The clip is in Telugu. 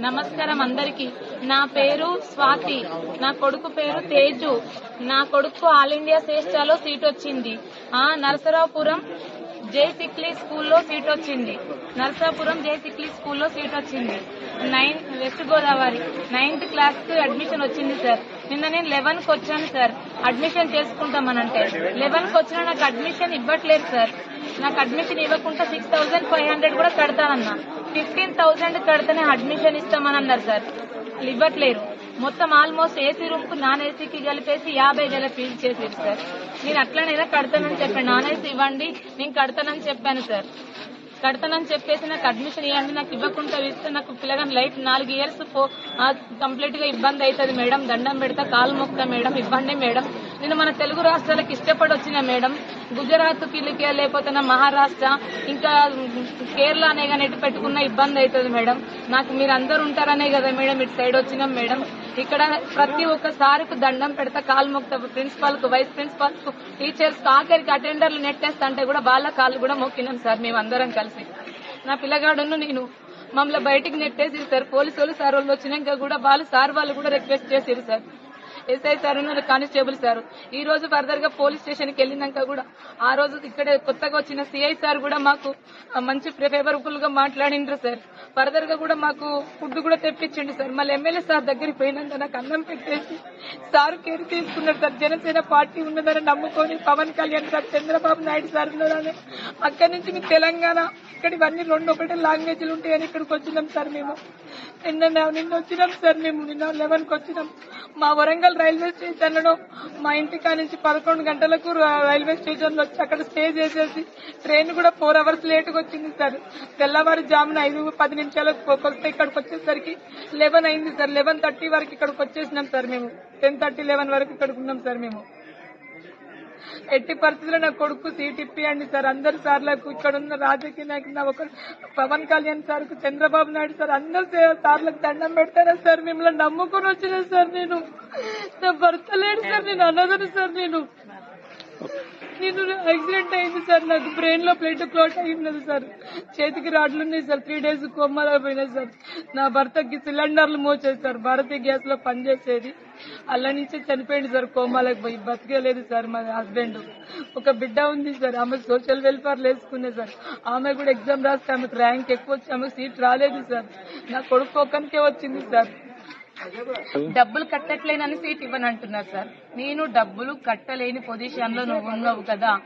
నమస్కారం అందరికి. నా పేరు స్వాతి. నా కొడుకు పేరు తేజు. నా కొడుకు ఆల్ ఇండియా శ్రేష్ఠలో సీట్ వచ్చింది. ఆ నరసరావుపురం జే సిక్లీ స్కూల్లో సీట్ వచ్చింది. నరసాపురం జే సిక్లీ స్కూల్లో సీట్ వచ్చింది. Nine west Godavari. నైన్త్ క్లాస్కు అడ్మిషన్ వచ్చింది సార్. నిన్న నేను లెవెన్కు వచ్చాను సార్. అడ్మిషన్ చేసుకుంటామనంటే. లెవెన్కు వచ్చినా నాకు అడ్మిషన్ ఇవ్వట్లేదు సార్. నాకు అడ్మిషన్ ఇవ్వకుండా సిక్స్ థౌసండ్ ఫైవ్ హండ్రెడ్ కూడా కడతానన్నా ఫిఫ్టీన్ థౌసండ్ కడితేనే అడ్మిషన్ ఇస్తామని అన్నారు సార్. వాళ్ళు ఇవ్వట్లేరు. మొత్తం ఆల్మోస్ట్ ఏసీ రూమ్కు నాన్ ఏసీకి కలిపేసి యాభై వేల ఫీజు చేసేది సార్. నేను అట్లనైనా కడతానని చెప్పాను నాన్ ఏసీ ఇవ్వండి నేను కడతానని చెప్పాను సార్. కడతానని చెప్పేసి నాకు అడ్మిషన్ ఇవ్వండి నాకు ఇవ్వకుండా ఇస్తే నాకు పిల్లగాని లైఫ్ నాలుగు ఇయర్స్ కంప్లీట్గా ఇబ్బంది అవుతుంది మేడం. దండం పెడతా కాలు మొక్తా మేడం ఇవ్వండి మేడం. నేను మన తెలుగు రాష్ట్రాలకు ఇష్టపడి వచ్చిన మేడం. గుజరాత్కి లేకపోతే మహారాష్ట్ర ఇంకా కేరళ అనే కానీ ఎటు పెట్టుకున్న ఇబ్బంది అవుతుంది మేడం. నాకు మీరు అందరు ఉంటారనే కదా మేడం ఇటు సైడ్ వచ్చినాం మేడం. ఇక్కడ ప్రతి ఒక్క సార్కు దండం పెడతా కాలు మొక్తా ప్రిన్సిపాల్కు వైస్ ప్రిన్సిపాల్కు టీచర్స్కు ఆఖరికి అటెండర్లు నెట్టేస్తా అంటే కూడా వాళ్ళ కాళ్ళు కూడా మొక్కినాం సార్ మేము అందరం కలిసి. నా పిల్లగాడును నేను మమ్మల్ని బయటికి నెట్టేసి సార్ పోలీసు వాళ్ళు సార్ వాళ్ళు వచ్చినాక కూడా వాళ్ళు సార్ వాళ్ళు కూడా రిక్వెస్ట్ చేసిరు sir. SI sir constable sir. ఈ రోజు ఫర్దర్గా పోలీస్ స్టేషన్కి వెళ్ళినాక కూడా ఆ రోజు ఇక్కడ కొత్తగా వచ్చిన సిఐ సార్ కూడా మాకు మంచి ఫేవరబుల్గా మాట్లాడిండ్రు సార్. ఫర్దర్గా కూడా మాకు ఫుడ్ కూడా తెప్పించండి సార్. మళ్ళీ ఎమ్మెల్యే సార్ దగ్గరికి పోయినాక నాకు అన్నం పెట్టేసి సార్ కేర్ తీసుకున్నారు సార్. జనసేన పార్టీ ఉన్నదని నమ్ముకొని పవన్ కళ్యాణ్ సార్ చంద్రబాబు నాయుడు సార్ ఉన్నారని అక్కడి నుంచి మీ తెలంగాణ ఇక్కడ ఇవన్నీ రెండు ఒకటే లాంగ్వేజ్లు ఉంటాయని ఇక్కడికి వచ్చినాం సార్ మేము. నిన్న నిన్న వచ్చినాం సార్ మేము. నిన్న లెవెన్కి వచ్చినాం. మా వరంగల్ రైల్వే స్టేషన్లో మా ఇంటికా నుంచి పదకొండు గంటలకు రైల్వే స్టేషన్లో వచ్చి అక్కడ స్టే చేసేసి ట్రైన్ కూడా ఫోర్ అవర్స్ లేట్గా వచ్చింది సార్. తెల్లవారుజామున ఐదు పది నిమిషాలకు కొత్త ఇక్కడికి వచ్చేసరికి లెవెన్ అయింది సార్. లెవెన్ థర్టీ వరకు ఇక్కడికి వచ్చేసినాం సార్ మేము. టెన్ థర్టీ లెవెన్ వరకు ఇక్కడికి ఉన్నాం సార్ మేము. ఎట్టి పరిస్థితుల్లో నా కొడుకు సీట్ ఇప్పియండి సార్. అందరు సార్లకు ఇక్కడ ఉన్న రాజకీయ నాయకులు నా ఒక పవన్ కళ్యాణ్ సార్కు చంద్రబాబు నాయుడు సార్ అందరు సార్లకు దండం పెడతారా సార్? మిమ్మల్ని నమ్ముకుని వచ్చిన సార్ నేను. నా భర్త లేడు సార్ నేను అనదను సార్ నేను. నేను యాక్సిడెంట్ అయింది సార్. నాకు బ్రెయిన్లో ప్లేట్ క్లాట్ అయినది సార్. చేతికి రాడ్లు ఉన్నాయి సార్. త్రీ డేస్ కొమ్మలు పోయినాయి సార్. నా భర్తకి సిలిండర్లు మోచేది సార్ భారతీయ గ్యాస్లో పనిచేసేది అలా నుంచే చనిపోయింది సార్. కోమాలకు పోయి బతికేలేదు సార్ మా హస్బెండ్ ఒక బిడ్డ ఉంది సార్. ఆమె సోషల్ వెల్ఫేర్ వేసుకునే సార్. ఆమె కూడా ఎగ్జామ్ రాస్తే ఆమెకు ర్యాంక్ ఎక్కువ వచ్చి ఆమెకు సీట్ రాలేదు సార్. నా కొడుకు ఒక్కనికే వచ్చింది సార్. డబ్బులు కట్టట్లేనని సీట్ ఇవ్వనంటున్నారు సార్. నేను డబ్బులు కట్టలేని పొజిషన్లో నువ్వు ఉన్నావు కదా.